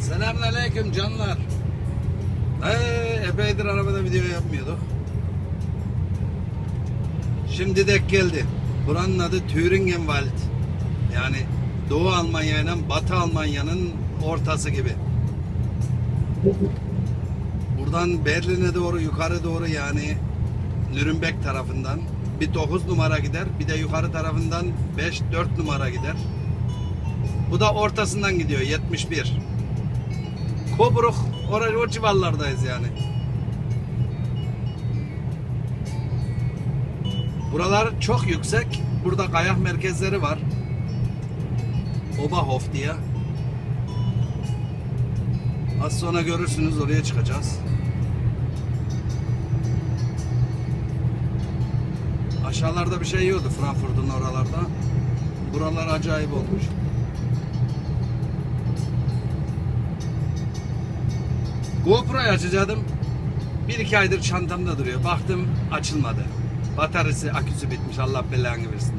Selamünaleyküm canlar. Ee, epeydir arabada video yapmıyorduk. Şimdi dek geldi. Buranın adı Thüringenwald. Yani Doğu Almanya ile Batı Almanya'nın ortası gibi. Buradan Berlin'e doğru yukarı doğru yani Nürnberg tarafından bir 9 numara gider. Bir de yukarı tarafından 5 4 numara gider. Bu da ortasından gidiyor 71. Kobruk oraya o civarlardayız yani. Buralar çok yüksek. Burada kayak merkezleri var. Oberhof diye. Az sonra görürsünüz oraya çıkacağız. Aşağılarda bir şey yiyordu Frankfurt'un oralarda. Buralar acayip olmuş. GoPro'yu açacaktım. Bir iki aydır çantamda duruyor. Baktım açılmadı. Bataryası, aküsü bitmiş. Allah belanı versin.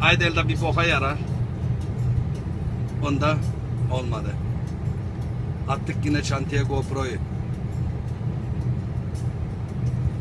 Aydel'de bir boka yarar. Onda olmadı. Attık yine çantaya GoPro'yu.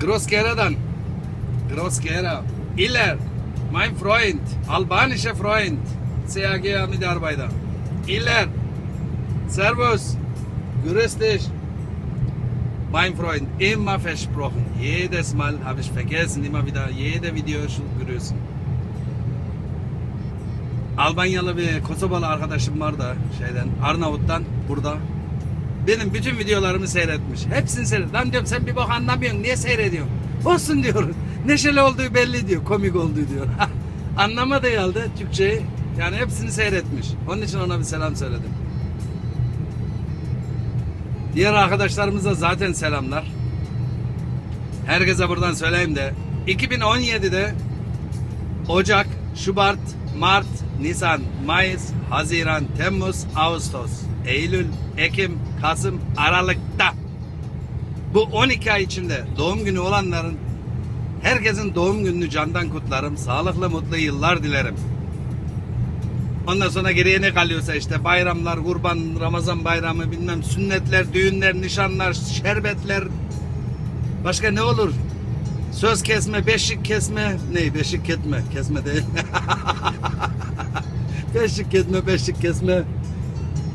Grossgera'dan. Grossgera. Iller. Mein Freund. Albanischer Freund. CAG Mitarbeiter. Iller. Servus. Grüß dich. Mein Freund, immer versprochen. Jedes Mal habe ich vergessen, immer wieder jede Video grüßen. Albanyalı bir Kosovalı arkadaşım var da şeyden Arnavut'tan burada. Benim bütün videolarımı seyretmiş. Hepsini seyret. Lan diyorum sen bir bok anlamıyorsun. Niye seyrediyorsun? Olsun diyor. Neşeli olduğu belli diyor. Komik olduğu diyor. Anlamadı herhalde Türkçeyi. Yani hepsini seyretmiş. Onun için ona bir selam söyledim. Diğer arkadaşlarımıza zaten selamlar. Herkese buradan söyleyeyim de 2017'de Ocak, Şubat, Mart, Nisan, Mayıs, Haziran, Temmuz, Ağustos, Eylül, Ekim, Kasım, Aralık'ta bu 12 ay içinde doğum günü olanların herkesin doğum gününü candan kutlarım. Sağlıklı mutlu yıllar dilerim. Ondan sonra geriye ne kalıyorsa işte bayramlar, kurban, Ramazan bayramı, bilmem sünnetler, düğünler, nişanlar, şerbetler. Başka ne olur? Söz kesme, beşik kesme. Ne? Beşik ketme. Kesme değil. beşik ketme, beşik kesme.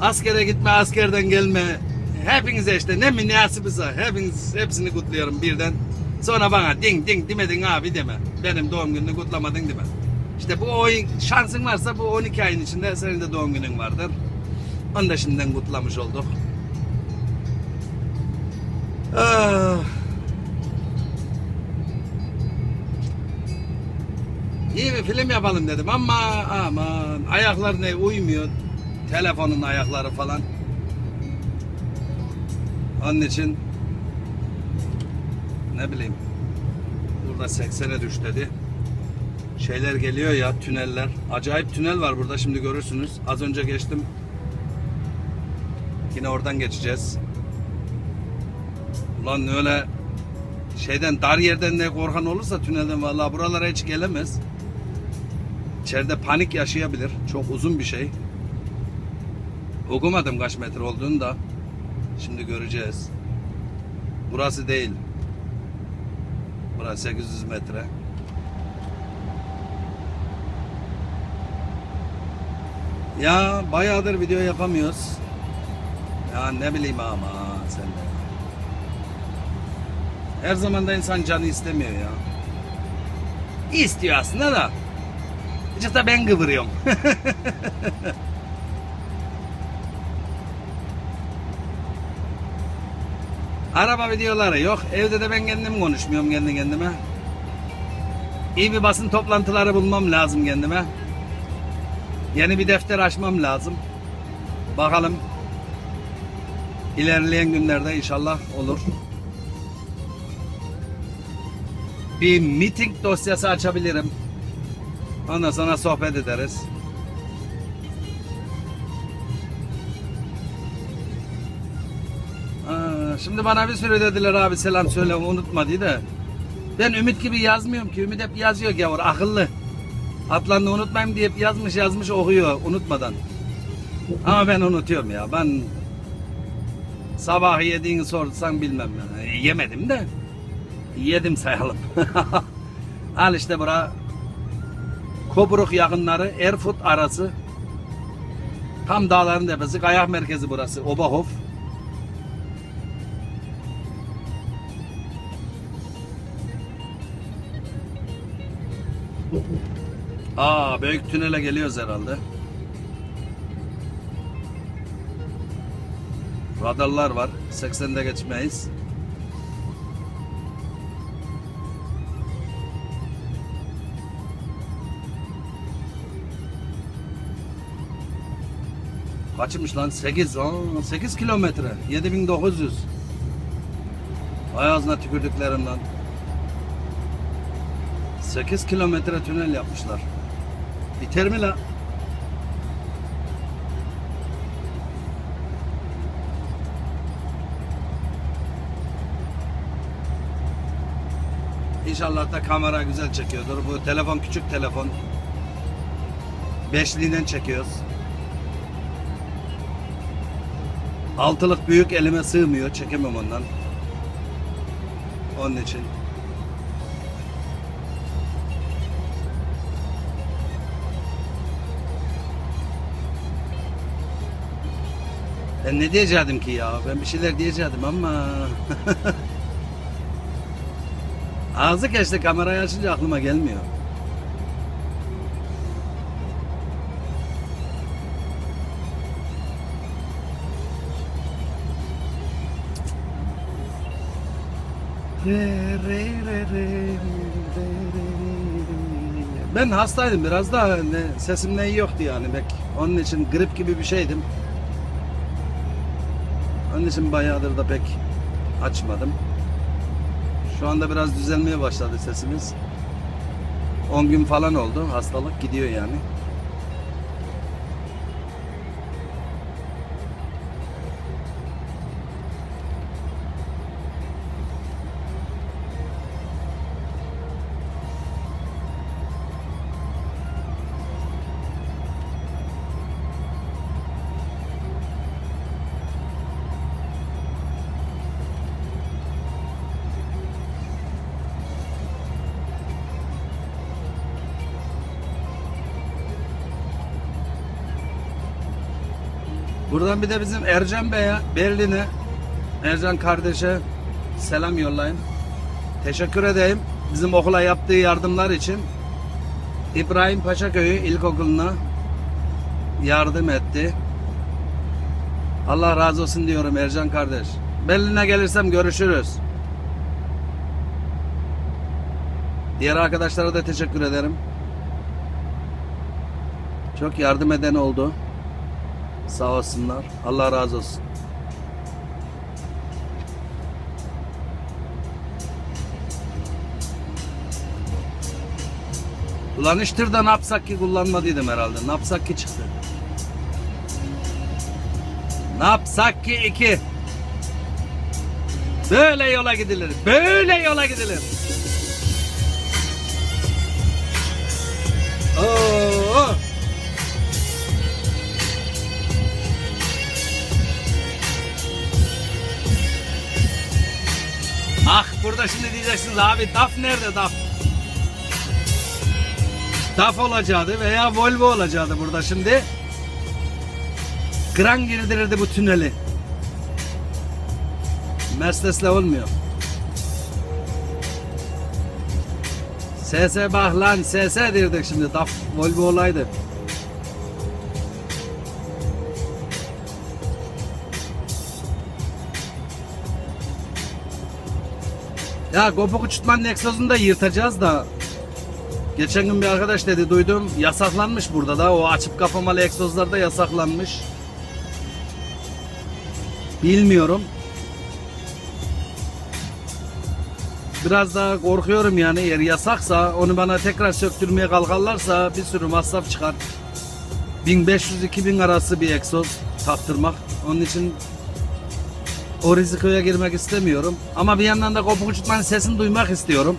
Askere gitme, askerden gelme. Hepinize işte ne münasibisi hepiniz hepsini kutluyorum birden. Sonra bana ding ding demedin abi deme. Benim doğum gününü kutlamadın deme. İşte bu oyun şansın varsa bu 12 ayın içinde senin de doğum günün vardır. Onu da şimdiden kutlamış olduk. Ah. İyi bir film yapalım dedim ama aman ayaklar ne uymuyor. Telefonun ayakları falan. Onun için ne bileyim burada 80'e düş dedi. Şeyler geliyor ya tüneller. Acayip tünel var burada şimdi görürsünüz. Az önce geçtim. Yine oradan geçeceğiz. Ulan öyle şeyden dar yerden ne korkan olursa tünelden vallahi buralara hiç gelemez. İçeride panik yaşayabilir. Çok uzun bir şey. Okumadım kaç metre olduğunu da. Şimdi göreceğiz. Burası değil. Burası 800 metre. Ya bayağıdır video yapamıyoruz. Ya ne bileyim ama sen de. Her zaman da insan canı istemiyor ya. İstiyor aslında da. İşte ben kıvırıyorum. Araba videoları yok. Evde de ben kendim konuşmuyorum kendi kendime. İyi bir basın toplantıları bulmam lazım kendime. Yeni bir defter açmam lazım. Bakalım. İlerleyen günlerde inşallah olur. Bir meeting dosyası açabilirim. Ondan sonra sohbet ederiz. Aa, şimdi bana bir sürü dediler abi selam söyle unutma diye de. Ben Ümit gibi yazmıyorum ki. Ümit hep yazıyor gavur akıllı. Atlarını unutmayayım diye yazmış yazmış okuyor unutmadan. Ama ben unutuyorum ya. Ben Sabah yediğini sorsan bilmem ben. E, yemedim de. Yedim sayalım. Al işte bura Kobruk yakınları Erfurt arası tam dağların tepesi kayak merkezi burası Oberhof. Aa büyük tünele geliyoruz herhalde. Radarlar var. 80'de geçmeyiz. Kaçmış lan? 8. Aa, 8 kilometre. 7900. Vay ağzına tükürdüklerim lan. 8 kilometre tünel yapmışlar. Biter mi la? İnşallah da kamera güzel çekiyordur. Bu telefon küçük telefon. Beşliğinden çekiyoruz. Altılık büyük elime sığmıyor. Çekemem ondan. Onun için. Ben ne diyecektim ki ya? Ben bir şeyler diyecektim ama... Ağzı keşke kamerayı açınca aklıma gelmiyor. Ben hastaydım biraz da ne, sesim ne iyi yoktu yani bek. Onun için grip gibi bir şeydim. Onun için bayağıdır da pek açmadım. Şu anda biraz düzelmeye başladı sesimiz. 10 gün falan oldu. Hastalık gidiyor yani. Buradan bir de bizim Ercan Bey'e, Berlin'e, Ercan kardeşe selam yollayın. Teşekkür edeyim bizim okula yaptığı yardımlar için. İbrahim Paşa Köyü İlkokulu'na yardım etti. Allah razı olsun diyorum Ercan kardeş. Berlin'e gelirsem görüşürüz. Diğer arkadaşlara da teşekkür ederim. Çok yardım eden oldu. Sağ olsunlar. Allah razı olsun. Ulan hiç tırda ne yapsak ki kullanmadıydım herhalde. Ne yapsak ki çıktı. Ne yapsak ki iki. Böyle yola gidilir. Böyle yola gidilir. Oo. Ah burada şimdi diyeceksiniz abi DAF nerede DAF? DAF olacaktı veya Volvo olacaktı burada şimdi. Kran girdirirdi bu tüneli. Mercedes'le olmuyor. SS bak lan SS dirdik şimdi DAF Volvo olaydı. Ya kopuk uçurtmanın egzozunu da yırtacağız da Geçen gün bir arkadaş dedi duydum yasaklanmış burada da o açıp kapamalı egzozlar da yasaklanmış. Bilmiyorum. Biraz daha korkuyorum yani eğer yasaksa onu bana tekrar söktürmeye kalkarlarsa bir sürü masraf çıkar. 1500-2000 arası bir egzoz taktırmak. Onun için o riskoya girmek istemiyorum. Ama bir yandan da kopuk uçurtmanın sesini duymak istiyorum.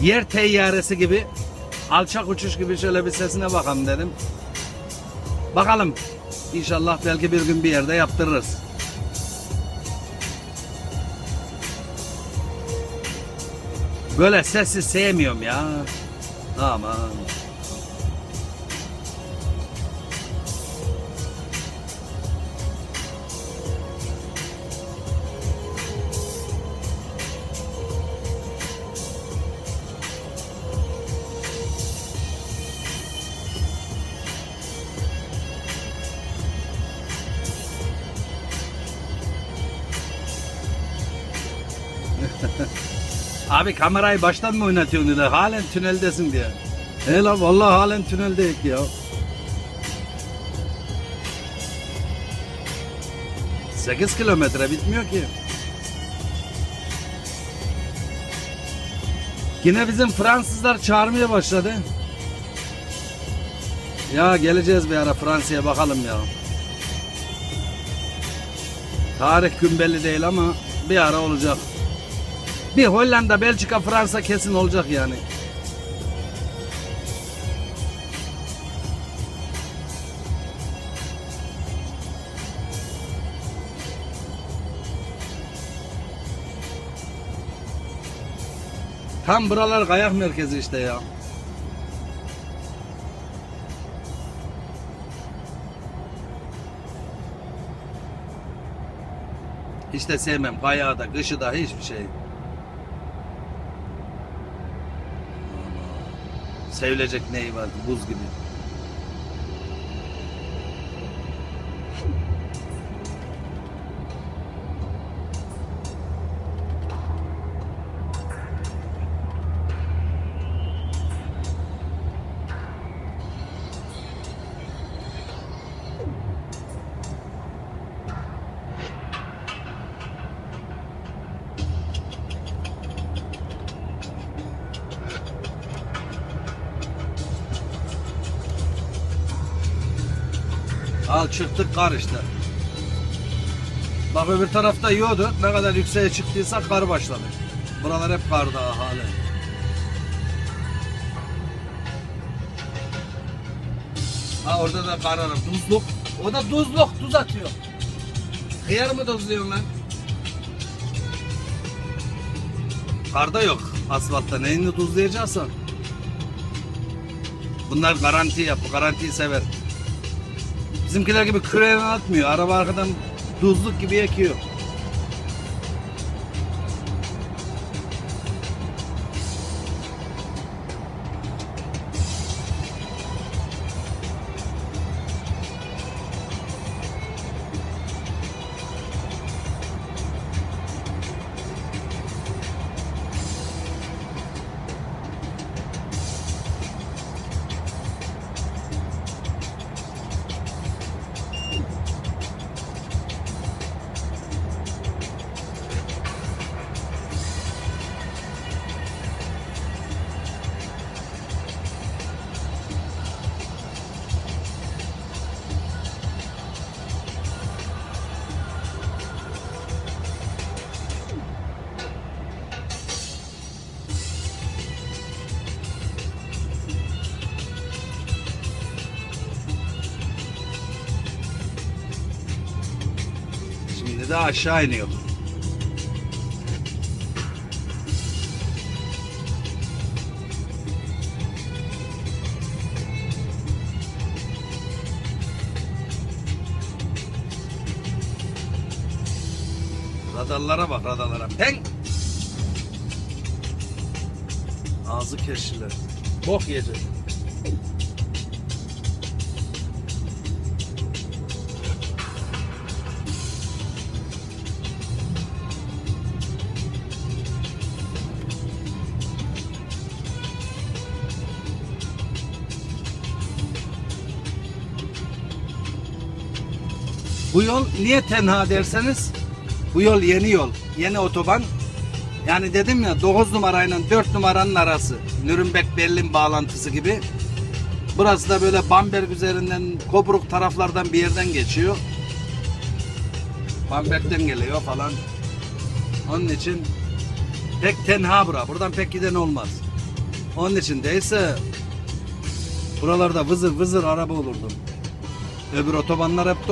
Yer teyyaresi gibi alçak uçuş gibi şöyle bir sesine bakalım dedim. Bakalım. İnşallah belki bir gün bir yerde yaptırırız. Böyle sessiz sevmiyorum ya. Aman. Abi kamerayı baştan mı oynatıyorsun dedi. Halen tüneldesin diye. He lan vallahi halen tüneldeyik ya. Sekiz kilometre bitmiyor ki. Yine bizim Fransızlar çağırmaya başladı. Ya geleceğiz bir ara Fransa'ya bakalım ya. Tarih gün belli değil ama bir ara olacak. Bir Hollanda, Belçika, Fransa kesin olacak yani. Tam buralar kayak merkezi işte ya. Hiç de sevmem. Kayağı da, kışı da hiçbir şey. Sevilecek neyi var buz gibi. Al çıktık kar işte. Bak öbür tarafta yiyordu. Ne kadar yükseğe çıktıysa kar başladı. Buralar hep kar daha halen. Ha orada da kar var. Tuzluk. O da tuzluk. Tuz atıyor. Hıyar mı tuzluyorsun lan? Karda yok. Asfaltta neyini tuzlayacaksın? Bunlar garanti yap. Garantiyi sever. Bizimkiler gibi küreğine atmıyor. Araba arkadan tuzluk gibi yakıyor. De aşağı iniyor. Radarlara bak radarlara. Peng! Ağzı keşiler. Bok yiyecek. Bu yol niye tenha derseniz bu yol yeni yol. Yeni otoban. Yani dedim ya 9 numarayla 4 numaranın arası. Nürnberg Berlin bağlantısı gibi. Burası da böyle Bamberg üzerinden Kobruk taraflardan bir yerden geçiyor. Bamberg'den geliyor falan. Onun için pek tenha bura. Buradan pek giden olmaz. Onun için değilse buralarda vızır vızır araba olurdu. Öbür otobanlar hep